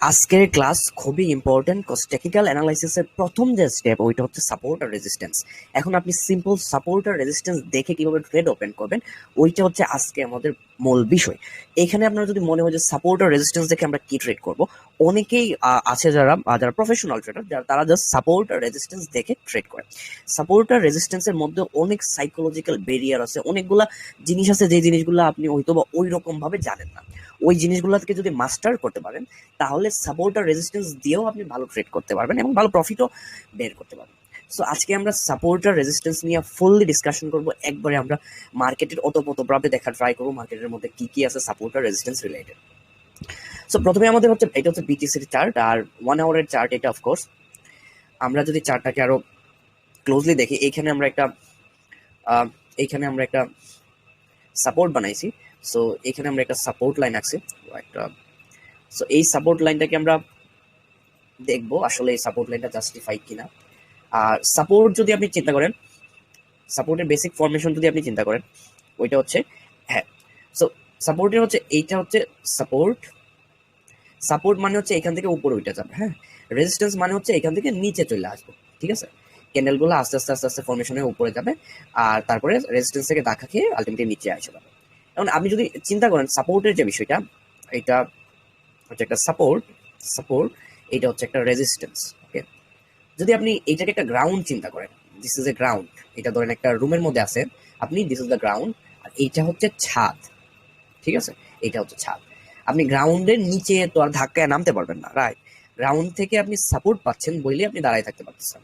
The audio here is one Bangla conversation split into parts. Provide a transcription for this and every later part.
আজকের ক্লাস খুবই ইম্পর্টেন্ট কজ টেকনিক্যাল অ্যানালাইসিসের প্রথম যে স্টেপ ওইটা হচ্ছে সাপোর্ট আর রেজিস্ট্যান্স এখন আপনি সিম্পল সাপোর্ট আর রেজিস্ট্যান্স দেখে কীভাবে ট্রেড ওপেন করবেন, ওইটা হচ্ছে আজকে আমাদের মূল বিষয়। এখানে আপনার যদি মনে হয় যে সাপোর্ট আর রেজিস্ট্যান্স দেখে আমরা কি ট্রেড করব, অনেকেই আছে যারা যারা প্রফেশনাল ট্রেডার যারা, তারা জাস্ট সাপোর্ট আর রেজিস্ট্যান্স দেখে ট্রেড করে। সাপোর্ট আর রেজিস্ট্যান্সের মধ্যে অনেক সাইকোলজিক্যাল ব্যারিয়ার আছে, অনেকগুলা জিনিস আছে যে জিনিসগুলো আপনি হয়তো বা ওই রকম ভাবে জানেন না। ওই জিনিসগুলোকে যদি মাস্টার করতে পারেন, তাহলে সাপোর্ট আর রেজিস্ট্যান্স দিয়েও আপনি ভালো ট্রেড করতে পারবেন এবং ভালো প্রফিটও বের করতে পারবেন। সো আজকে আমরা সাপোর্ট আর রেজিস্ট্যান্স নিয়ে ফুললি ডিসকাশন করব। একবারে আমরা মার্কেটের অতপ্রতভাবে দেখা ট্রাই করব মার্কেটের মধ্যে কি কি আছে সাপোর্ট আর রেজিস্ট্যান্স রিলেটেড সো প্রথমে আমাদের হচ্ছে, এটা হচ্ছে বিটিসির চার্ট আর ওয়ান আওয়ারের চার্ট এটা অফকোর্স আমরা যদি চার্টটাকে আরও ক্লোজলি দেখি এইখানে আমরা একটা এইখানে আমরা একটা সাপোর্ট বানাইছি। সো এখানে আমরা একটা সাপোর্ট লাইন আছে একটা সো এই সাপোর্ট লাইনটাকে আমরা দেখব, আসলে এই সাপোর্ট লাইনটা জাস্টিফাই কিনা। আর সাপোর্ট যদি আপনি চিন্তা করেন সাপোর্টের বেসিক ফরমেশন যদি আপনি চিন্তা করেন, ওইটা হচ্ছে হ্যাঁ সো সাপোর্টের হচ্ছে, এইটা হচ্ছে সাপোর্ট সাপোর্ট মানে হচ্ছে এখান থেকে উপরে উঠে যাবে হ্যাঁ রেজিস্ট্যান্স মানে হচ্ছে এখান থেকে নিচে চলে আসবে, ঠিক আছে? ক্যান্ডেলগুলো আস্তে আস্তে আস্তে আস্তে ফরমেশনের উপরে যাবে, আর তারপরে রেজিস্ট্যান্স থেকে দেখা খেয়ে আলটিমেটলি নিচে আসে যাবে এখন আপনি যদি চিন্তা করেন সাপোর্টের যে বিষয়টা, এটা হচ্ছে একটা সাপোর্ট সাপোর্ট এটা হচ্ছে একটা রেজিস্ট্যান্স যদি আপনি এটাকে একটা গ্রাউন্ড চিন্তা করেন দিস ইজ এ গ্রাউন্ড এটা ধরেন একটা রুমের মধ্যে আছে, আপনি দিস ইজ দ্য গ্রাউন্ড আর এইটা হচ্ছে ছাদ, ঠিক আছে? এটা হচ্ছে ছাদ। আপনি গ্রাউন্ডের নিচে তো আর ধাক্কায় নামতে পারবেন না রাইট গ্রাউন্ড থেকে আপনি সাপোর্ট পাচ্ছেন বলে আপনি দাঁড়ায় থাকতে পারতেছেন।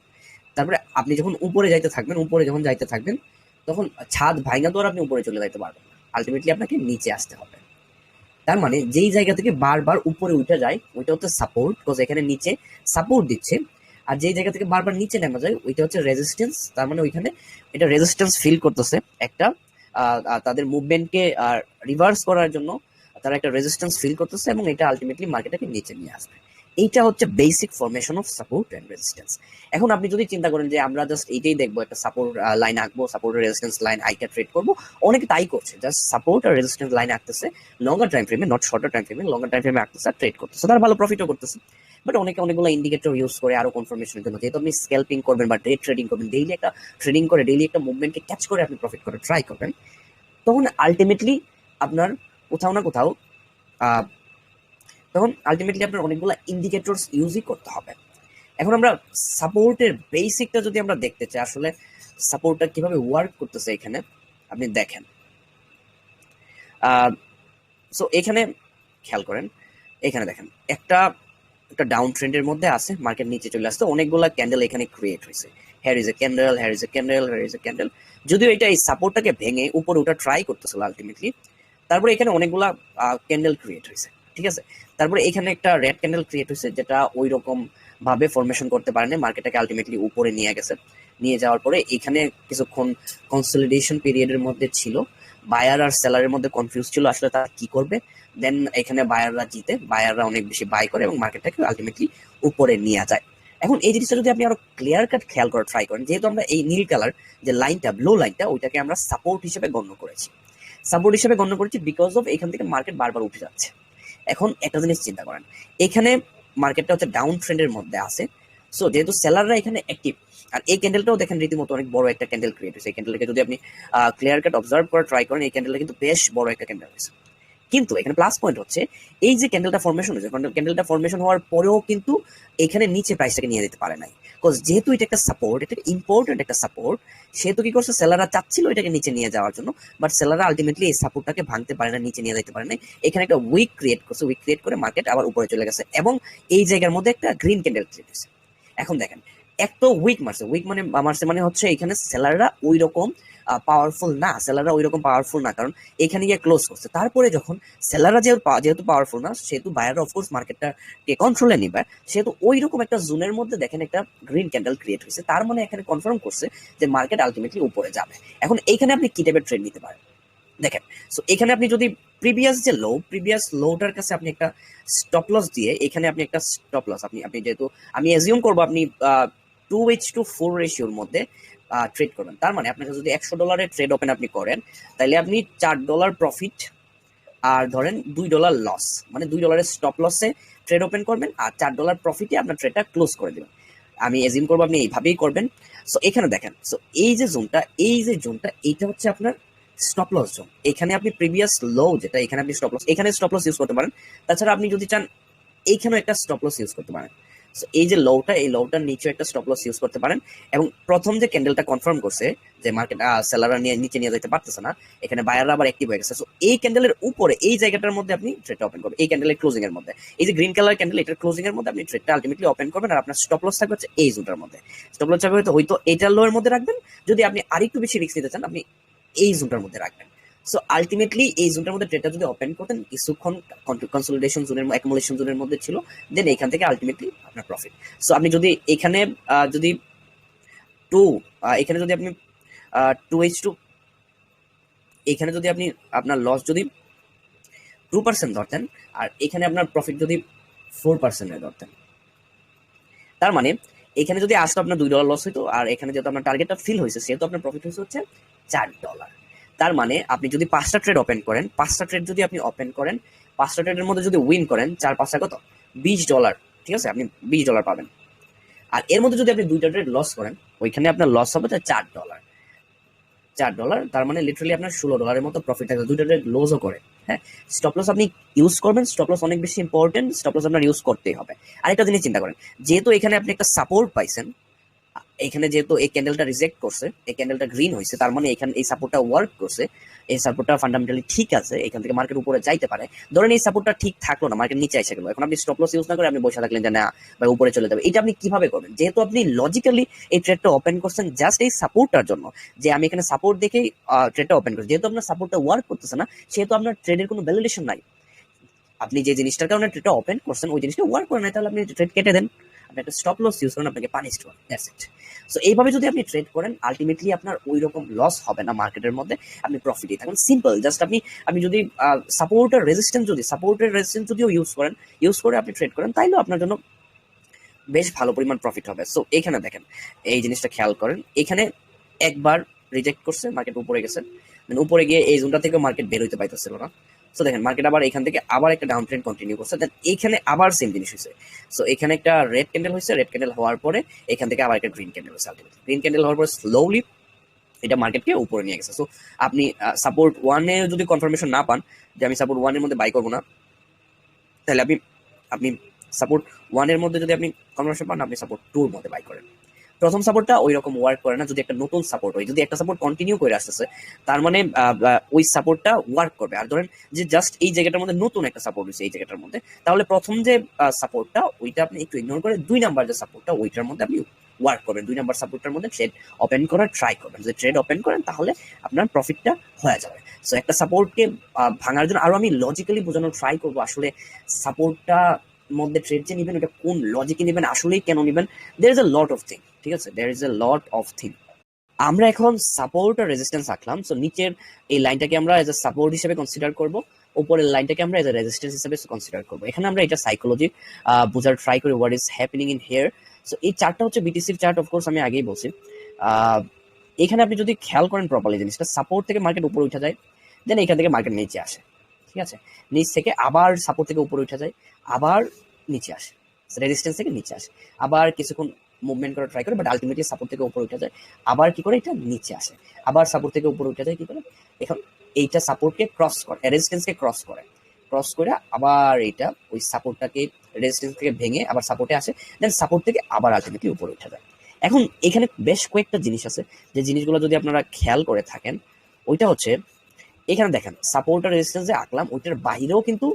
তারপরে আপনি যখন উপরে যাইতে থাকবেন, উপরে যখন যাইতে থাকবেন, তখন ছাদ ভাঙা তো আপনি উপরে চলে যাইতে পারবেন আলটিমেটলি আপনাকে নিচে আসতে হবে। তার মানে যেই জায়গা থেকে বারবার উপরে উঠে যায়, ওইটা হচ্ছে সাপোর্ট বিকজ এখানে নিচে সাপোর্ট দিচ্ছে। আর যেই জায়গা থেকে বারবার নিচে নেমে যায়, ওইটা হচ্ছে রেজিস্ট্যান্স তার মানে ওইখানে এটা রেজিস্ট্যান্স ফিল করতেছে একটা তাদের মুভমেন্টকে রিভার্স করার জন্য তারা একটা রেজিস্ট্যান্স ফিল করতেছে এবং এটা আলটিমেটলি মার্কেটটাকে নিচে নিয়ে আসবে। এইটা হচ্ছে basic formation of support and resistance এখন আপনি যদি চিন্তা করেন যে আমরা জাস্ট এইটাই দেখব, একটা সাপোর্ট লাইন আঁকবো সাপোর্ট রেজিস্ট্যান্স লাইন আইটা ট্রেড করব, অনেকে তাই করছে জাস্ট সাপোর্ট আর রেজিস্ট্যান্স লাইন আঁকতেছে লঙ্গার টাইম ফ্রেমে নট শর্টার টাইম ফ্রেমে লঙ্গার টাইম ফ্রেমে আঁকতেছে আর ট্রেড করতেছে, তারা ভালো প্রফিটও করতেছে। বাট অনেকে অনেকগুলো ইন্ডিকেটর ইউজ করে আরও কনফার্মেশনের জন্য যেহেতু আপনি স্ক্যাল্পিং করবেন বা ডে ট্রেডিং করবেন ডেইলি একটা ট্রেডিং করে ডেইলি একটা মুভমেন্টকে ক্যাচ করে আপনি প্রফিট করে ট্রাই করবেন, তখন আলটিমেটলি আপনার কোথাও না কোথাও তখন আলটিমেটলি আপনার অনেকগুলো ইন্ডিকেটরস ইউজই করতে হবে। এখন আমরা সাপোর্টের বেসিকটা যদি আমরা দেখতে চাই, আসলে সাপোর্টটা কীভাবে ওয়ার্ক করতেছে এখানে, আপনি দেখেন। সো এখানে, খেয়াল করেন, এখানে দেখেন, একটা একটা ডাউন ট্রেন্ডের মধ্যে আছে মার্কেট নিচে চলে আসছে, অনেকগুলা ক্যান্ডেল এখানে ক্রিয়েট হয়েছে। Here is a candle here is a candle here is a candle যদিও এটা এই সাপোর্টটাকে ভেঙে উপরে ওটা ট্রাই করতেছিল আলটিমেটলি তারপরে এখানে অনেকগুলা ক্যান্ডেল ক্রিয়েট হয়েছে, ঠিক আছে? তারপরে এখানে একটা রেড ক্যান্ডেল ক্রিয়েট হয়েছে, যেটা ওই রকম ভাবে ফরমেশন করতে পারেনি মার্কেটটাকে আলটিমেটলি উপরে নিয়ে গেছে। নিয়ে যাওয়ার পরে এখানে কিছুক্ষণ কনসলিডেশন পিরিয়ডের মধ্যে ছিল। বায়ার আর সেলারের মধ্যে কনফিউজ ছিল আসলে তারা কি করবে। দেন এখানে বায়াররা জিতে বায়াররা অনেক বেশি বাই করে এবং মার্কেটটাকে আলটিমেটলি উপরে নিয়ে যায়। এখন এই জিনিসটা যদি আপনি আরও ক্লিয়ার কাট খেয়াল করে ট্রাই করেন, যেহেতু আমরা এই নীল কালার যে লাইনটা ব্লু লাইনটা ওইটাকে আমরা সাপোর্ট হিসেবে গণ্য করেছি। সাপোর্ট হিসেবে গণ্য করেছি বিকজ অফ এখান থেকে মার্কেট বারবার উঠে যাচ্ছে। এখন একটা জিনিস চিন্তা করেন, এখানে মার্কেটটা হচ্ছে ডাউন ট্রেন্ডের মধ্যে আছে। সো যেহেতু সেলাররা এখানে অ্যাক্টিভ আর এই ক্যান্ডেলটাও দেখেন রীতিমতো অনেক বড় একটা ক্যান্ডেল ক্রিয়েট হয়েছে। এই ক্যান্ডেলকে যদি আপনি ক্লিয়ার কাট অবজার্ভ করে ট্রাই করেন, এই ক্যান্ডেলটা কিন্তু বেশ বড় একটা ক্যান্ডেল হয়েছে। কিন্তু এখানে প্লাস পয়েন্ট হচ্ছে, এই যে ক্যান্ডেলটা ফরমেশন হয়েছে ক্যান্ডেলটা ফরমেশন হওয়ার পরেও কিন্তু এখানে নিচে প্রাইসটাকে নিয়ে যেতে পারে নাই। বিকজ যেহেতু এটা একটা সাপোর্ট এটা ইম্পর্টেন্ট একটা সাপোর্ট সেহেতু কি করছে সেলাররা চাচ্ছিল এটাকে নিচে নিয়ে যাওয়ার জন্য বাট সেলাররা আলটিমেটলি এই সাপোর্টটাকে ভাঙতে পারে না নিচে নিয়ে যেতে পারে না এখানে একটা উইক ক্রিয়েট করছে উইক ক্রিয়েট করে মার্কেট আবার উপরে চলে গেছে। এবং এই জায়গার মধ্যে একটা গ্রিন ক্যান্ডেল ক্রিয়েট হয়েছে। এখন দেখেন, এক তো উইক মারছে উইক মানে মারছে মানে হচ্ছে এখানে সেলাররা ওই রকম পাওয়ারফুল না সেলাররা ওই রকম পাওয়ারফুল না, কারণ এখানে গিয়ে ক্লোজ করছে। তারপরে যখন সেলাররা যেহেতু যেহেতু পাওয়ারফুল না, সেহেতু বায়ার অফকোর্স মার্কেটটাকে কন্ট্রোলে নিবে, সেহেতু ওই রকম একটা জোনের মধ্যে দেখেন একটা গ্রিন ক্যান্ডেল ক্রিয়েট হয়েছে। তার মানে এখানে কনফার্ম করছে যে মার্কেট আলটিমেটলি উপরে যাবে। এখন এইখানে আপনি কি টাইপের ট্রেড নিতে পারেন? দেখেন সো এখানে আপনি যদি প্রিভিয়াস যে লো প্রিভিয়াস লোটার কাছে আপনি একটা স্টপ লস দিয়ে এখানে আপনি একটা স্টপ লস আপনি আপনি যেহেতু, আমি অ্যাজিউম করব আপনি টু এইচ টু ফোর রেশিওর মধ্যে ট্রেড করবেন। তার মানে আপনাকে যদি একশো ডলারের ট্রেড ওপেন আপনি করেন তাহলে আপনি চার ডলার প্রফিট আর ধরেন দুই ডলার লস মানে দুই ডলারের স্টপ লসে ট্রেড ওপেন করবেন আর চার ডলার প্রফিটে আপনার ট্রেডটা ক্লোজ করে দেবেন। আমি এজিম করব আপনি এইভাবেই করবেন। সো এখানে দেখেন সো এই যে জোনটা এই যে জোনটা এইটা হচ্ছে আপনার স্টপ লস জোন এখানে আপনি প্রিভিয়াস লো যেটা, এখানে আপনি স্টপ লস এখানে স্টপ লস ইউজ করতে পারেন। তাছাড়া আপনি যদি চান, এইখানেও একটা স্টপ লস ইউজ করতে পারেন। এই যে লোটা এই লোটার নিচে একটা স্টপ লস ইউজ করতে পারেন। এবং প্রথম যে ক্যান্ডেলটা কনফার্ম করছে, যে মার্কেট সেলাররা নিয়ে, নিচে নিয়ে যেতে পারতেছে না, এখানে বায়াররা আবার অ্যাক্টিভ হয়ে গেছে। সো এই ক্যান্ডেলের উপরে, এই জায়গাটার মধ্যে আপনি ট্রেডটা ওপেন করবেন। এই ক্যান্ডেলের ক্লোজিং এর মধ্যে। এই যে গ্রিন কালার ক্যান্ডেল এটার ক্লোজিং এর মধ্যে আপনি ট্রেডটা আলটিমেটলি ওপেন করবেন। আর আপনার স্টপ লস থাকবে হচ্ছে এই জোনটার মধ্যে। স্টপ লস থাকবে হয়তো হয়তো এটার লো এর মধ্যে রাখবেন। যদি আপনি আরেকটু বেশি রিস্ক নিতে চান, আপনি এই জোনটার মধ্যে রাখবেন। সো আলটিমেটলি এই জোনটার মধ্যে ট্রেডটা যদি ওপেন করতেন, কিছুক্ষণ কনসোলিডেশন জোনের অ্যাকুমুলেশন জোনের মধ্যে ছিল দেন এখান থেকে আলটিমেটলি আপনার প্রফিট সো আপনি যদি এখানে যদি টু এখানে যদি আপনি টু এইচ টু এখানে যদি আপনি আপনার লস যদি টু পার্সেন্ট ধরতেন, আর এখানে আপনার প্রফিট যদি ফোর পার্সেন্টে ধরতেন। তার মানে এখানে যদি আসলে আপনার দুই ডলার লস হইতো, আর এখানে যেহেতু আপনার টার্গেটটা ফিল হয়েছে, সেহেতু আপনার প্রফিট হয়েছে হচ্ছে চার ডলার তার মানে আপনি যদি পাঁচটা ট্রেড ওপেন করেন, পাঁচটা ট্রেড যদি আপনি ওপেন করেন, পাঁচটা ট্রেডের মধ্যে যদি উইন করেন, চার পাঁচটা কত? বিশ ডলার ঠিক আছে? আপনি বিশ ডলার পাবেন। আর এর মধ্যে যদি আপনি দুইটা ট্রেড লস করেন, ওইখানে আপনার লস হবে তো চার ডলার চার ডলার তার মানে লিটারালি আপনার ষোলো ডলারের মতো প্রফিট থাকবে। দুইটা ট্রেড লসও করে। হ্যাঁ? স্টপ লস আপনি ইউজ করবেন। স্টপ লস অনেক বেশি ইম্পর্টেন্ট স্টপ লস আপনার ইউজ করতেই হবে। আরেকটা জিনিস চিন্তা করেন। যেহেতু এখানে আপনি একটা সাপোর্ট পাইছেন এখানে যেহেতু এই ক্যান্ডেলটা রিজেক্ট করছে, এই ক্যান্ডেলটা গ্রিন হয়েছে, তার মানে এখানে এই সাপোর্টটা ওয়ার্ক করছে, এই সাপোর্টটা ফান্ডামেন্টালি ঠিক আছে, এখান থেকে মার্কেট উপরে যাইতে পারে। ধরেন এই সাপোর্টটা ঠিক থাকল না মার্কেট নিচে এসে গেলো, এখন আপনি স্টপ লস ইউজ না করে আপনি বসে থাকলেন যে না বা উপরে চলে যাবে। এটা আপনি কীভাবে করবেন? যেহেতু আপনি লজিক্যালি এই ট্রেডটা ওপেন করছেন জাস্ট এই সাপোর্টটার জন্য, যে আমি এখানে সাপোর্ট দেখেই ট্রেডটা ওপেন করছি। যেহেতু আপনার সাপোর্টটা ওয়ার্ক করতেছে না, সেহেতু আপনার ট্রেডের কোনো ভ্যালিডেশন নাই। আপনি যে জিনিসটার কারণে ট্রেডটা ওপেন করছেন, ওই জিনিসটা ওয়ার্ক করে না তাহলে আপনি ট্রেড কেটে দেন। আপনি একটা স্টপ লস ইউজ করেন, আপনাকে পানিশ করেন দ্যাটস ইট সো এইভাবে যদি আপনি ট্রেড করেন আলটিমেটলি আপনার ওই রকম লস হবে না মার্কেটের মধ্যে, আপনি প্রফিটই থাকবেন সিম্পল জাস্ট আপনি আপনি যদি সাপোর্টের রেজিস্ট্যান্স যদি সাপোর্টের রেজিস্ট্যান্স যদিও ইউজ করেন ইউজ করে আপনি ট্রেড করেন, তাইলেও আপনার জন্য বেশ ভালো পরিমাণ প্রফিট হবে। সো এখানে দেখেন, এই জিনিসটা খেয়াল করেন, এখানে একবার রিজেক্ট করছে মার্কেট উপরে গেছে, Then উপরে গিয়ে এই জোনটা থেকে মার্কেট বের হইতে পাইতেছিল না। সো দেখেন মার্কেট আবার এখান থেকে আবার একটা ডাউন ট্রেন্ড কন্টিনিউ করছে দেন এখানে আবার সেম জিনিস হয়েছে সো এখানে একটা রেড ক্যান্ডেল হয়েছে রেড ক্যান্ডেল হওয়ার পরে এখান থেকে আবার একটা গ্রিন ক্যান্ডেল হয়েছে আলটিমেটলি গ্রিন ক্যান্ডেল হওয়ার পরে স্লোলি এটা মার্কেটকে উপরে নিয়ে গেছে। সো আপনি সাপোর্ট ওয়ানে যদি কনফার্মেশন না পান যে আমি সাপোর্ট ওয়ানের মধ্যে বাই করব না, তাহলে আপনি আপনি সাপোর্ট ওয়ানের মধ্যে যদি আপনি কনফার্মেশন পান, আপনি সাপোর্ট টুর মধ্যে বাই করেন। প্রথম সাপোর্টটা ওই রকম ওয়ার্ক করে না, যদি একটা নতুন সাপোর্ট হয়, যদি একটা সাপোর্ট কন্টিনিউ করে আসতেছে, তার মানে ওই সাপোর্টটা ওয়ার্ক করবে। আর ধরেন যে জাস্ট এই জায়গাটার মধ্যে নতুন একটা সাপোর্ট হয়েছে, এই জায়গাটার মধ্যে, তাহলে প্রথম যে সাপোর্টটা ওইটা আপনি একটু ইগনোর করে দুই নাম্বার যে সাপোর্টটা ওইটার মধ্যে আপনি ওয়ার্ক করবেন। দুই নাম্বার সাপোর্টটার মধ্যে ট্রেড ওপেন করার ট্রাই করবেন। যদি ট্রেড ওপেন করেন, তাহলে আপনার প্রফিটটা হয়ে যাবে। সো একটা সাপোর্টকে ভাঙার জন্য আরও আমি লজিক্যালি বোঝানোর ট্রাই করব, আসলে সাপোর্টটা মধ্যে ট্রেড যে নেবেন, ওটা কোন লজিকে নেবেন, আসলেই কেন নেবেন? There is a lot of thing ঠিক আছে? There is a lot of thing আমরা এখন সাপোর্ট আর রেজিস্ট্যান্স রাখলাম সো নিচের এই লাইনটাকে আমরা এজ এ সাপোর্ট হিসেবে কনসিডার করব। উপরের লাইনটাকে আমরা এজ এ রেজিস্ট্যান্স হিসেবে কনসিডার করব। এখানে আমরা এটা সাইকোলজি বোঝার ট্রাই করি what is happening in here so এই চার্টটা হচ্ছে বিটিসির চার্ট অফকোর্স আমি আগেই বলছি। এখানে আপনি যদি খেয়াল করেন প্রপারলি জিনিসটা সাপোর্ট থেকে মার্কেট উপরে উঠে যায় দেন এখান থেকে মার্কেট নিচে আসে। ঠিক আছে? নিচ থেকে আবার সাপোর্ট থেকে উপরে উঠে যায়, আবার নিচে আসে। রেজিস্ট্যান্স থেকে নিচে আসে। আবার কিছুক্ষণ মুভমেন্ট করার ট্রাই করে বাট আলটিমেটলি সাপোর্ট থেকে উপরে উঠে যায়। আবার কি করে? এটা নিচে আসে। আবার সাপোর্ট থেকে উপরে উঠে যায় কি করে? এখন এইটা সাপোর্টকে ক্রস করে রেজিস্ট্যান্সকে ক্রস করে। ক্রস করে আবার এইটা ওই সাপোর্টটাকে রেজিস্ট্যান্স থেকে ভেঙে আবার সাপোর্টে আসে দেন সাপোর্ট থেকে আবার আলটিমেটলি উপরে উঠে যায়। এখন এখানে বেশ কয়েকটা জিনিস আছে, যে জিনিসগুলো যদি আপনারা খেয়াল করে থাকেন, ওইটা হচ্ছে, এখানে দেখেন সাপোর্ট আর রেজিস্ট্যান্স যে আঁকলাম, ওইটার বাইরেও কিন্তু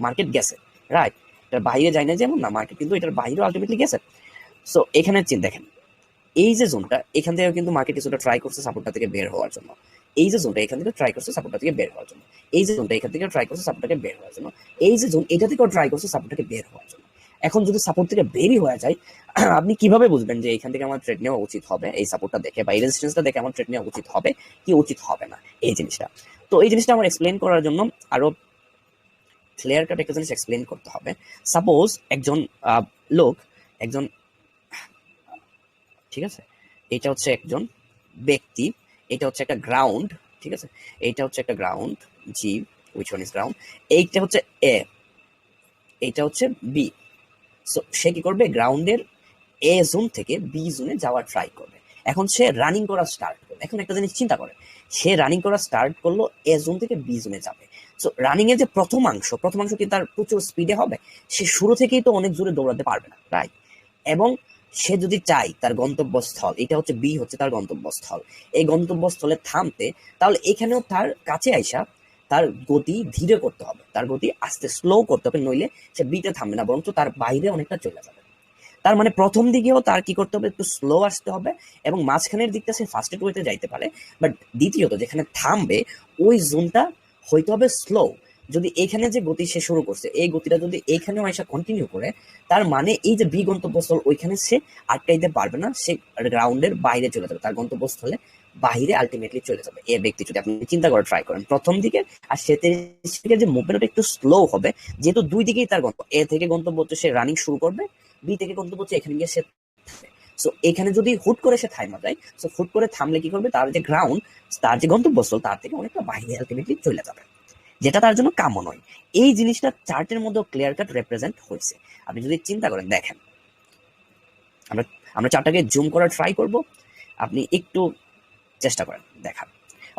মার্কেট গেছে রাইট এটার বাইরে যায় না যেমন না মার্কেট কিন্তু এটার বাইরেও আলটিমেটলি গেছে। সো এখানে দেখেন, এই যে জোনটা এখান থেকে কিন্তু মার্কেট কিছুটা ট্রাই করছে সাপোর্টটা থেকে বের হওয়ার জন্য। এই যে জোনটা এখান থেকে ট্রাই করছে সাপোর্টটা থেকে বের হওয়ার জন্য। এই যে জোনটা এখান থেকে ট্রাই করছে সাপোর্টটাকে বের হওয়ার জন্য। এই যে জোন এটা থেকেও ট্রাই করছে সাপোর্টটাকে বের হওয়ার জন্য। এখন যদি সাপোর্ট থেকে বেরই হয়ে যায়, আপনি কীভাবে বুঝবেন যে এখান থেকে আমার ট্রেড নেওয়া উচিত হবে? এই সাপোর্টটা দেখে বা এই রেজিস্ট্যান্সটা দেখে আমার ট্রেড নেওয়া উচিত হবে কি উচিত হবে না? এই জিনিসটা। তো এই জিনিসটা আমার এক্সপ্লেন করার জন্য আরও ক্লিয়ার কাট একটা জিনিস এক্সপ্লেন করতে হবে। সাপোজ একজন লোক, একজন ঠিক আছে? এটা হচ্ছে একজন ব্যক্তি, এটা হচ্ছে একটা গ্রাউন্ড ঠিক আছে? এটা হচ্ছে একটা ground G which one is ground এইটা হচ্ছে এ, এইটা হচ্ছে বি। সো সে কি করবে? গ্রাউন্ডের এ জোন থেকে বি জোনে যাওয়ার ট্রাই করবে। এখন সে রানিং করা স্টার্ট করবে। এখন একটা জিনিস চিন্তা করে, সে রানিং করা স্টার্ট করল, এ জোন থেকে বি জোনে যাবে। সো রানিং এর যে প্রথম অংশ প্রথম অংশ কি তার প্রচুর স্পিডে হবে? সে শুরু থেকেই তো অনেক জোরে দৌড়াতে পারবে না রাইট এবং সে যদি চায় তার গন্তব্যস্থল, এটা হচ্ছে বি হচ্ছে তার গন্তব্যস্থল। এই গন্তব্যস্থলে থামতে, তাহলে এখানেও তার কাছে আইসা তার গতি ধীরে করতে হবে। তার গতি আস্তে স্লো করতে হবে, নইলে সে বিতে থামবে না, বরঞ্চ তার বাইরে অনেকটা চলে যাবে। তার মানে প্রথম দিকেও তার কি করতে হবে, একটু স্লো আসতে হবে এবং মাঝখানের দিকটা সে ফার্স্টেড ওয়েতে যাইতে পারে। বাট দ্বিতীয়ত, যেখানে থামবে, ওই জোনটা হইতে হবে স্লো যদি এখানে যে গতি সে শুরু করছে, এই গতিটা যদি এইখানেও আইসা কন্টিনিউ করে, তার মানে এই যে বি গন্তব্যস্থল ওইখানে সে আটকাইতে পারবে না, সে গ্রাউন্ডের বাইরে চলে যাবে, তার গন্তব্যস্থলে বাইরে আলটিমেটলি চলে যাবে। এ ব্যক্তি যদি আপনি চিন্তা করে ট্রাই করেন, প্রথম দিকে আর সে থেকে যে মুভমেন্টটা একটু স্লো হবে, যেহেতু দুই দিকেই তার গন্তব্য, এ থেকে গন্তব্য হচ্ছে সে রানিং শুরু করবে বি থেকে গন্তব্য হচ্ছে এখানে গিয়ে সে সো এখানে যদি হুট করে সে থাইমা যায় সো হুট করে থামলে কি করবে? তার যে গ্রাউন্ড তার যে গন্তব্যস্থল, তার থেকে অনেকটা বাইরে আলটিমেটলি চলে যাবে। যেটা তার জন্য কাম্য নয়। এই জিনিসটা চার্টের মধ্যে ক্লিয়ার কাট রিপ্রেজেন্ট হয়েছে। আপনি যদি চিন্তা করেন, দেখেন, আমরা আমরা চারটাকে জুম করার ট্রাই করব। আপনি একটু চেষ্টা করেন দেখার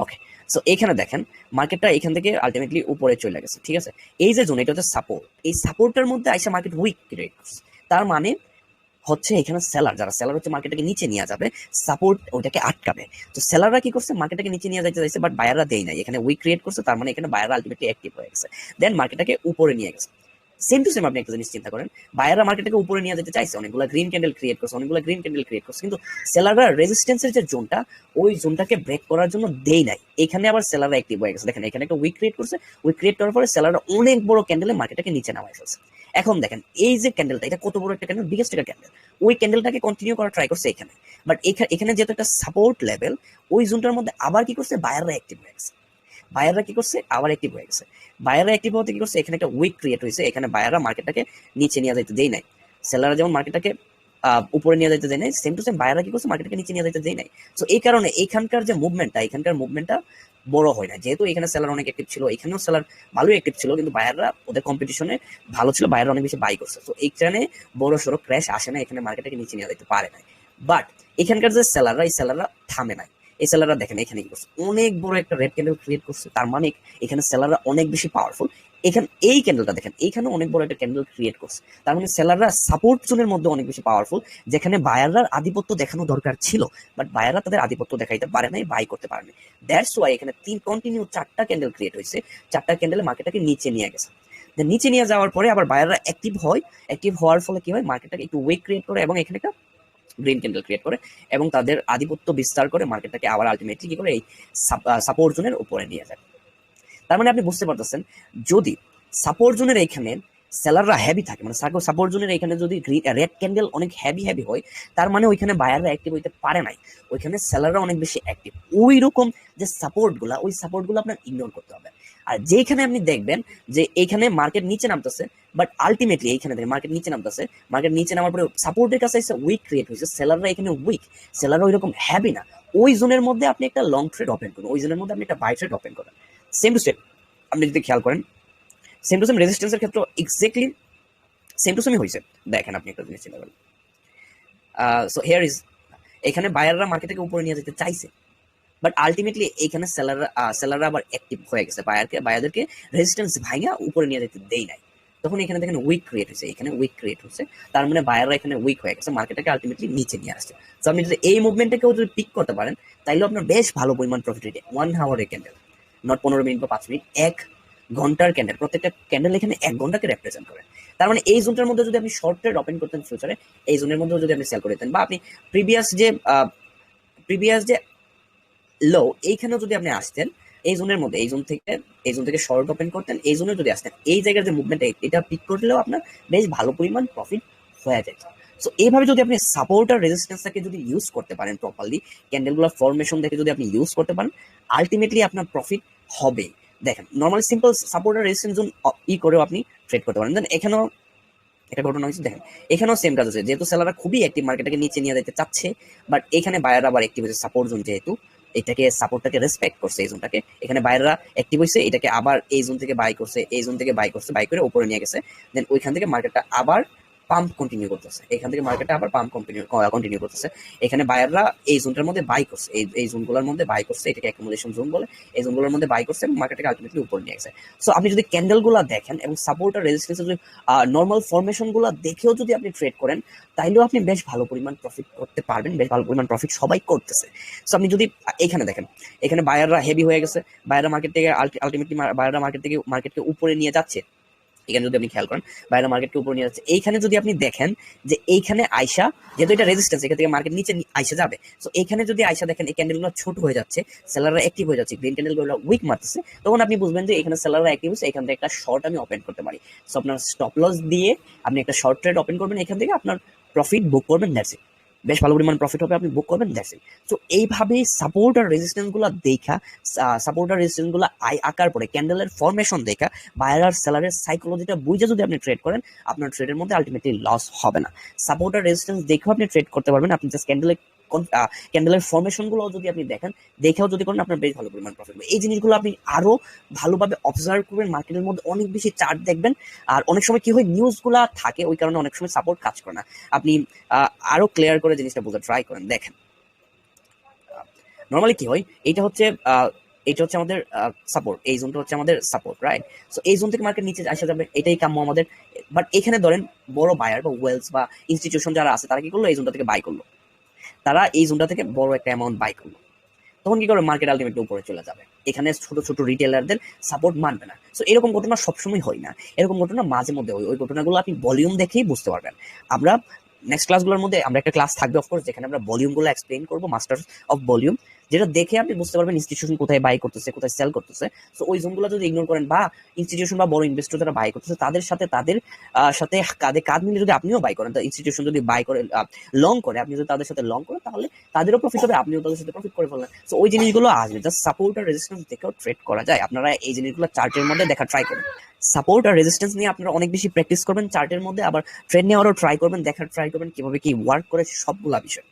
ওকে সো এখানে দেখেন মার্কেটটা এখান থেকে আলটিমেটলি উপরে চলে গেছে, ঠিক আছে? এই যে জোন এটা হচ্ছে সাপোর্ট এই সাপোর্টের মধ্যে আইসা মার্কেট উইক ক্রিয়েট তার মানে হচ্ছে এখানে সেলার যারা সেলার হচ্ছে মার্কেটটাকে নিচে নিয়ে যাবে সাপোর্ট ওইটাকে আটকাবে। তো সেলাররা কি করছে? মার্কেটটাকে নিচে নিয়ে যাইতে চাইছে বাট বায়াররা দেয় নাই। এখানে উইক ক্রিয়েট করছে, তার মানে এখানে বায়াররা আলটিমেটলি অ্যাক্টিভ হয়ে গেছে। দেন মার্কেটটাকে উপরে নিয়ে গেছে। সেম টু সেম আপনি একটা জিনিস চিন্তা করেন। বায়াররা মার্কেটটাকে উপরে নিয়ে যেতে চাইছে, অনেকগুলো গ্রিন ক্যান্ডেল ক্রিয়েট করছে, অনেকগুলো গ্রিন ক্যান্ডেল ক্রিয়েট করছে, কিন্তু সেলাররা রেজিস্ট্যান্সের যে জোনটা ওই জোনটাকে ব্রেক করার জন্য দেই নাই। এখানে আবার সেলাররা অ্যাক্টিভ হয়ে গেছে। দেখেন, এখানে একটা উইক ক্রিয়েট করছে। উইক ক্রিয়েট করার পরে সেলাররা অনেক বড় ক্যান্ডেলে মার্কেটটাকে নিচে নামাই ফেলছে। এখন দেখেন, এই যে ক্যান্ডেলটা এটা কত বড় একটা ক্যান্ডেল বিগেস্ট একটা ক্যান্ডেল ওই ক্যান্ডেলটাকে কন্টিনিউ করা ট্রাই করছে এখানে। বাট এখানে যেহেতু একটা সাপোর্ট লেভেল ওই জোনটার মধ্যে আবার কি করছে? বায়াররা অ্যাক্টিভ হয়ে গেছে। বায়াররা কি করছে? আবার অ্যাক্টিভ হয়ে গেছে। বায়াররা অ্যাক্টিভ হতে কি করছে? এখানে একটা উইক ক্রিয়েট হয়েছে। এখানে বায়াররা মার্কেটটাকে নিচে নিয়ে যাইতে দেয় নাই। সেলাররা যেমন মার্কেটটাকে উপরে নিয়ে যাইতে দেয় নাই সেম টু সেম বায়াররা কি করছে? মার্কেটকে নিচে নিয়ে যাইতে দেয় নাই। সো এই কারণে এখানকার যে মুভমেন্টটা এখানকার মুভমেন্টটা বড় হয় না। যেহেতু এখানে সেলার অনেক অ্যাক্টিভ ছিল, এখানেও সেলার ভালোই অ্যাক্টিভ ছিল, কিন্তু বায়াররা ওদের কম্পিটিশনে ভালো ছিল বায়াররা অনেক বেশি বাই করছে। তো এইখানে বড় সড়ো ক্র্যাশ আসে না, এখানে মার্কেটটাকে নিচে নিয়ে যেতে পারে না। বাট এখানকার যে সেলাররা এই সেলাররা থামে নাই। এই সেলাররা দেখেন, এখানে কি করছে? অনেক বড় একটা রেড ক্যান্ডেল ক্রিয়েট করছে। তার মানে এখানে সেলাররা অনেক বেশি পাওয়ারফুল এখানে, এই ক্যান্ডেলটা দেখেন এইখানে অনেক বড় একটা ক্যান্ডেল ক্রিয়েট করছে। তার মানে সেলাররা সাপোর্ট জোনের মধ্যে অনেক বেশি পাওয়ারফুল যেখানে বায়াররার আধিপত্য দেখানো দরকার ছিল। বাট বায়াররা তাদের আধিপত্য দেখাইতে পারে নাই বাই করতে পারে নাই। দ্যাটস ওয়াই এখানে তিন কন্টিনিউ চারটা ক্যান্ডেল ক্রিয়েট হয়েছে চারটা ক্যান্ডেল মার্কেটটাকে নিচে নিয়ে গেছে। নিচে নিয়ে যাওয়ার পরে আবার বায়াররা অ্যাক্টিভ হয়। অ্যাক্টিভ হওয়ার ফলে কি হয়? মার্কেটটাকে একটু ওয়েক ক্রিয়েট করে এবং এখানে একটা গ্রিন ক্যান্ডেল ক্রিয়েট করে এবং তাদের আধিপত্য বিস্তার করে মার্কেটটাকে আবার আলটিমেটলি কি করে এই সাপোর্ট জোনের উপরে নিয়ে যায়। তার মানে আপনি বুঝতে পারতেছেন, যদি সাপোর্ট জোনের এইখানে সেলাররা হেভি থাকে মানে সাপোর্ট জোনের এখানে যদি রেড ক্যান্ডেল অনেক হেভি হেভি হয়, তার মানে ওইখানে বায়াররা অ্যাক্টিভ হইতে পারে নাই। ওইখানে সেলাররা অনেক বেশি অ্যাক্টিভ ওই রকম যে সাপোর্টগুলো ওই সাপোর্টগুলো আপনার ইগনোর করতে হবে। যেখানে আপনি দেখবেন যে এইখানে মার্কেট নিচে নামতেছে বাট আলটিমেটলি এইখানে দেখেন মার্কেট নিচে নামতেছে। মার্কেট নিচে নামার পরে সাপোর্টের কাছে এসে উইক ক্রিয়েট হয়েছে। সেলাররা এখানে উইক সেলাররা ওই রকম হ্যাভি না। ওই জোনের মধ্যে আপনি একটা লং ট্রেড ওপেন করুন। ওই জোনের মধ্যে আপনি একটা বাই ট্রেড ওপেন করেন। সেম টু সেম আপনি যদি খেয়াল করেন সেম টু সেম রেজিস্ট্যান্সের ক্ষেত্রে এক্স্যাক্টলি সেম টু সেমই হয়েছে। দেখেন আপনি একটা জিনিস চিন্তা করেন। সো হেয়ার ইজ এখানে বায়াররা মার্কেটকে উপরে নিয়ে যেতে চাইছে। বাট আলটিমেটলি এখানে সেলাররা সেলাররা আবার অ্যাক্টিভ হয়ে গেছে। বায়ারকে বায়ারদেরকে রেজিস্ট্যান্স ভাঙা উপরে নিয়ে যেতে দেই নাই। তখন এখানে দেখেন উইক ক্রিয়েট হয়েছে। এখানে উইক ক্রিয়েট হচ্ছে। তার মানে বায়াররা এখানে উইক হয়ে গেছে। মার্কেটটাকে আলটিমেটলি নিচে নিয়ে আসছে। তো আপনি যদি এই মুভমেন্টটাকেও যদি পিক করতে পারেন, তাইলে আপনার বেশ ভালো পরিমাণ প্রফিট রেটে ওয়ান হাওয়ারের ক্যান্ডেল নট পনেরো মিনিট বা পাঁচ মিনিট এক ঘণ্টার ক্যান্ডেল প্রত্যেকটা ক্যান্ডেল এখানে এক ঘন্টাকে রেপ্রেজেন্ট করে। তার মানে এই জোনটার মধ্যে যদি আপনি শর্ট ট্রেড ওপেন করতেন ফিউচারে এই জোনের মধ্যে যদি আপনি সেল করে দিতেন বা আপনি প্রিভিয়াস যে প্রিভিয়াস যে লো, এইখানেও যদি আপনি আসতেন, এই জোনের মধ্যে, এই জোন থেকে, এই জোন থেকে শর্ট ওপেন করতেন, এই জোনে যদি আসতেন, এই জায়গার যে মুভমেন্ট এটা পিক করলেও আপনার বেশ ভালো পরিমাণ প্রফিট হয়ে যেত। সো এইভাবে যদি আপনি সাপোর্ট আর রেজিস্ট্যান্সটাকে যদি ইউজ করতে পারেন প্রপারলি ক্যান্ডেলগুলোর ফরমেশন দেখে যদি আপনি ইউজ করতে পারেন আলটিমেটলি আপনার প্রফিট হবে। দেখেন নর্মাল সিম্পল সাপোর্ট আর রেজিস্ট্যান্স জোন ই করেও আপনি ট্রেড করতে পারেন। দেন এখানেও এটা ঘটনা হয়েছে, দেখেন, এখানেও সেম কাজ হচ্ছে যেহেতু সেলাররা খুবই অ্যাক্টিভ মার্কেটটাকে নিচে নিয়ে যেতে চাচ্ছে বাট এখানে বায়ার আবার অ্যাক্টিভ হচ্ছে সাপোর্ট জোন যেহেতু এটাকে সাপোর্টটাকে রেসপেক্ট করছে এই জোনটাকে এখানে বাইরেরা অ্যাক্টিভ হয়েছে এটাকে আবার এই জোন থেকে বাই করছে, এই জোন থেকে বাই করছে বাই করে উপরে নিয়ে গেছে। দেন ওইখান থেকে মার্কেটটা আবার পাম্প কন্টিনিউ করতেছে। এখান থেকে মার্কেটটা আবার পাম্প কন্টিনিউ কন্টিনিউ করতেছে। এখানে বায়াররা এই জোনটার মধ্যে বাই করছে। এই এই জোনগুলোর মধ্যে বাই করছে, এটাকে অ্যাকোমোডেশন জোন বলে। এই জোনগুলোর মধ্যে বাই করছে মার্কেটকে আলটিমেটলি উপরে নিয়ে গেছে। সো আপনি যদি ক্যান্ডেলগুলো দেখেন এবং সাপোর্ট আর রেজিস্ট্যান্স যদি নর্মাল ফরমেশনগুলো দেখেও যদি আপনি ট্রেড করেন, তাইলেও আপনি বেশ ভালো পরিমাণ প্রফিট করতে পারবেন, বেশ ভালো পরিমাণ প্রফিট সবাই করতেছে। সো আপনি যদি এখানে দেখেন, এখানে বায়াররা হেভি হয়ে গেছে। বায়াররা মার্কেট থেকে আলটিমেটলি বায়াররা মার্কেট থেকে মার্কেটকে উপরে নিয়ে যাচ্ছে। এখানে যদি আপনি খেয়াল করেন, বাইরে মার্কেটকে উপরে নিয়ে যাচ্ছে। এইখানে যদি আপনি দেখেন যে এইখানে আয়সা যেহেতু এটা রেজিস্ট্যান্স এখান থেকে মার্কেট নিচে আইসা যাবে। তো এখানে যদি আয়সা দেখেন, এই ক্যান্ডেলগুলো ছোট হয়ে যাচ্ছে সেলাররা অ্যাক্টিভ হয়ে যাচ্ছে গ্রিন ক্যান্ডেলগুলো উইক মারতেছে, তখন আপনি বুঝবেন যে এখানে সেলাররা অ্যাক্টিভ হচ্ছে এখান থেকে একটা শর্ট আমি ওপেন করতে পারি। সো আপনার স্টপ লস দিয়ে আপনি একটা শর্ট ট্রেড ওপেন করবেন, এখান থেকে আপনার প্রফিট বুক করবেন দ্যাটস ইট বেশ ভালো পরিমাণ প্রফিট হবে, আপনি বুক করবেন দ্যাটস ইট সো এইভাবে সাপোর্ট আর রেজিস্ট্যান্সগুলো দেখা সাপোর্ট আর রেজিস্ট্যান্সগুলো আই আকার পরে ক্যান্ডেলের ফরমেশন দেখা বায়ার আর সেলারের সাইকোলজিটা বুঝে যদি আপনি ট্রেড করেন, আপনার ট্রেডের মধ্যে আলটিমেটলি লস হবে না। সাপোর্ট আর রেজিস্ট্যান্স দেখেও আপনি ট্রেড করতে পারবেন, আপনি জাস্ট ক্যান্ডেলের ক্যান্ডেলের ফরমেশনগুলো যদি আপনি দেখেন, দেখেও যদি করেন আপনার বেশ ভালো পরিমাণ প্রফিট হবে এই জিনিসগুলো আপনি ভালোভাবে অবজার্ভ করবেন মার্কেটের মধ্যে অনেক বেশি চার্ট দেখবেন। আর অনেক সময় কি হয় থাকে, ওই কারণে অনেক সময় সাপোর্ট কাজ করে না। আপনি ক্লিয়ার করে জিনিসটা ট্রাই করেন, দেখেন। নর্মালি কি হয়, এটা হচ্ছে এটা হচ্ছে আমাদের সাপোর্ট এই জোনটা হচ্ছে আমাদের সাপোর্ট রাইট সো এই জোন থেকে মার্কেট নিচে আসা যাবে, এটাই কাম্য আমাদের। বাট এখানে ধরেন, বড় বায়ার বা ওয়েলস বা ইনস্টিটিউশন যারা আছে, তারা কি করল? এই জোনটা থেকে বাই করল। তারা এই জোনটা থেকে বড় একটা অ্যামাউন্ট বাই করল। তখন কি করে মার্কেট আলটিমেটলি উপরে চলে যাবে। এখানে ছোট ছোট রিটেলারদের সাপোর্ট মানবে না। সো এরকম ঘটনা সবসময় হয় না। এরকম ঘটনা মাঝে মধ্যে হয়। ওই ঘটনাগুলো আপনি ভলিউম দেখেই বুঝতে পারবেন। আমরা নেক্সট ক্লাসগুলোর মধ্যে, আমরা একটা ক্লাস থাকবে অফকোর্স যেখানে আমরা ভলিউমগুলো এক্সপ্লেন করব মাস্টার্স অফ ভলিউম যেটা দেখে আপনি বুঝতে পারবেন ইনস্টিটিউশন কোথায় বাই করতেছে, কোথায় সেল করতেছে। সো ওই জোনগুলো যদি ইগনোর করেন বা ইনস্টিটিউশন বা বড় ইনভেস্টর যারা বাই করতেছে, তাদের সাথে তাদের সাথে কাঁধে কাঁধ মিলে যদি আপনিও বাই করেন ইনস্টিটিউশন যদি বাই করে লং করে, আপনি যদি তাদের সাথে লং করেন, তাহলে তাদেরও প্রফিট হবে, আপনিও তাদের সাথে প্রফিট করে ফেললেন। সো ওই জিনিসগুলো আসবে। জাস্ট সাপোর্ট আর রেজিস্ট্যান্স দেখেও ট্রেড করা যায়। আপনারা এই জিনিসগুলো চার্টের মধ্যে দেখা ট্রাই করুন। সাপোর্ট আর রেজিস্ট্যান্স নিয়ে আপনারা অনেক বেশি প্র্যাকটিস করবেন চার্টের মধ্যে, আবার ট্রেড নেওয়ারও ট্রাই করবেন, দেখার ট্রাই করবেন, কীভাবে কি ওয়ার্ক করে সবগুলা বিষয়।